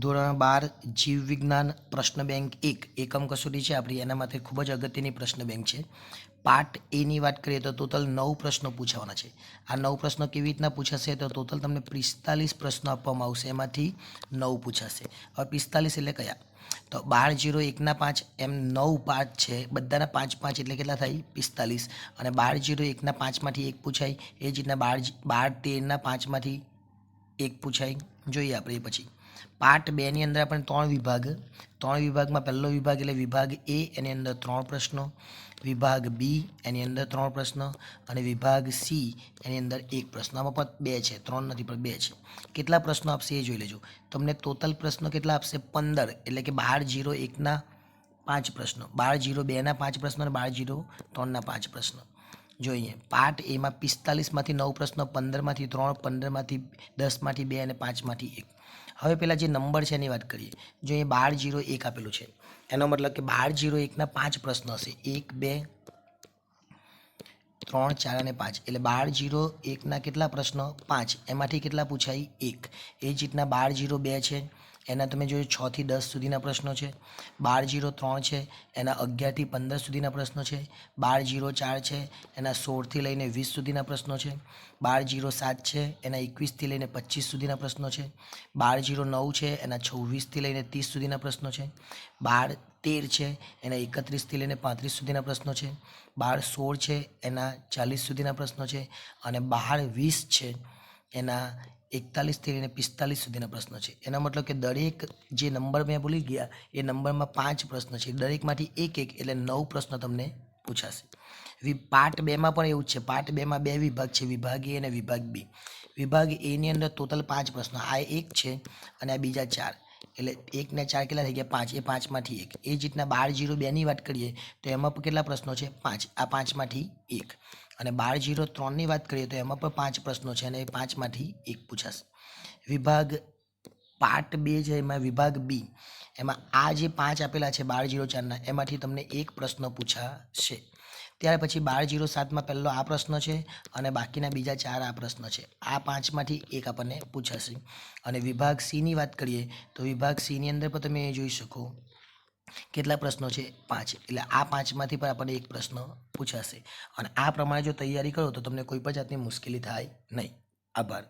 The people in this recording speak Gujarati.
ધોરણ બાર જીવ વિજ્ઞાન પ્રશ્ન બેંક એક એકમ કસોટી છે. આપણી એના માટે ખૂબ જ અગત્યની પ્રશ્ન બેંક છે. પાર્ટ એની વાત કરીએ તો ટોટલ નવ પ્રશ્નો પૂછાવાના છે. આ નવ પ્રશ્નો કેવી રીતના પૂછાશે તો ટોટલ તમને પિસ્તાલીસ પ્રશ્નો આપવામાં આવશે. એમાંથી નવ પૂછાશે. હવે પિસ્તાલીસ એટલે કયા? તો બાર જીરો એકના પાંચ એમ નવ પાંચ છે. બધાના પાંચ પાંચ એટલે કેટલા થાય? પિસ્તાલીસ. અને બાર જીરો એકના પાંચમાંથી એક પૂછાય. એ જ રીતના બાર બાર તેરના પાંચમાંથી એક પૂછાય. જોઈએ આપણે પછી. પાર્ટ બેની અંદર આપણે ત્રણ વિભાગ. ત્રણ વિભાગમાં પહેલો વિભાગ એટલે વિભાગ એ, એની અંદર ત્રણ પ્રશ્નો. વિભાગ બી, એની અંદર ત્રણ પ્રશ્ન. અને વિભાગ સી, એની અંદર એક પ્રશ્ન. આમાં પણ બે છે, ત્રણ નથી, પણ બે છે. કેટલા પ્રશ્નો આપશે એ જોઈ લેજો. તમને ટોટલ પ્રશ્નો કેટલા આપશે? પંદર. એટલે કે બાર, જીરો, એકના પાંચ પ્રશ્નો. બાર, જીરો, બેના પાંચ પ્રશ્નો અને બાર, જીરો, ત્રણના પાંચ પ્રશ્નો. જોઈએ. પાઠ એમાં પિસ્તાલીસમાંથી નવ પ્રશ્નો, પંદરમાંથી ત્રણ, પંદરમાંથી દસમાંથી બે અને પાંચમાંથી એક. હવે પહેલાં જે નંબર છે એની વાત કરીએ. જો એ બાર જીરો એક આપેલું છે. એનો મતલબ કે બાર જીરો એકના પાંચ પ્રશ્નો હશે. એક, બે, ત્રણ, ચાર અને પાંચ. એટલે બાર જીરો એકના કેટલા પ્રશ્નો? પાંચ. એમાંથી કેટલા પૂછાય? એક. એ જ રીતના બાર જીરો બે છે. એના તમે જોયું છથી દસ સુધીના પ્રશ્નો છે. બાર જીરો ત્રણ છે, એના અગિયારથી પંદર સુધીના પ્રશ્નો છે. બાર જીરો ચાર છે, એના સોળથી લઈને વીસ સુધીના પ્રશ્નો છે. બાર જીરો સાત છે, એના એકવીસથી લઈને પચીસ સુધીના પ્રશ્નો છે. બાર જીરો નવ છે, એના છવ્વીસથી લઈને ત્રીસ સુધીના પ્રશ્નો છે. બાર તેર છે, એના એકત્રીસથી લઈને પાંત્રીસ સુધીના પ્રશ્નો છે. બાર સોળ છે, એના ચાલીસ સુધીના પ્રશ્નો છે. અને બાર વીસ છે એના એકતાલીસથી લઈને પિસ્તાલીસ સુધીના પ્રશ્નો છે. એનો મતલબ કે દરેક જે નંબર મેં ભૂલી ગયા, એ નંબરમાં પાંચ પ્રશ્ન છે. દરેકમાંથી એક એક એટલે નવ પ્રશ્નો તમને પૂછાશે. પાર્ટ બેમાં પણ એવું જ છે. પાર્ટ બેમાં બે વિભાગ છે. વિભાગ એ અને વિભાગ બી. વિભાગ એની અંદર ટોટલ પાંચ પ્રશ્નો. આ એક છે અને આ બીજા ચાર. એટલે એકને ચાર કેટલા થઈ ગયા? પાંચ. એ પાંચમાંથી એક. એ જ રીતના બાર જીરો બેની વાત કરીએ, તો એમાં પણ કેટલા પ્રશ્નો છે? પાંચ. આ પાંચમાંથી એક. અને બાર જીરો ત્રણની વાત કરીએ, તો એમાં પણ પાંચ પ્રશ્નો છે અને એ પાંચમાંથી એક પૂછાશે. વિભાગ પાર્ટ બે છે, એમાં વિભાગ બી. એમાં આ જે પાંચ આપેલા છે બાર જીરો ચારના, એમાંથી તમને એક પ્રશ્ન પૂછાશે. ત્યાર પછી બાર જીરો સાતમાં પહેલો આ પ્રશ્ન છે અને બાકીના બીજા ચાર આ પ્રશ્ન છે. આ પાંચમાંથી એક આપણને પૂછાશે. અને વિભાગ સીની વાત કરીએ તો વિભાગ સીની અંદર પણ તમે જોઈ શકો કેટલા પ્રશ્નો છે. પાંચ. એટલે આ પાંચમાંથી પણ આપણને એક પ્રશ્ન પૂછાશે. અને આ પ્રમાણે જો તૈયારી કરો તો તમને કોઈ પણ જાતની મુશ્કેલી થાય નહીં. આભાર.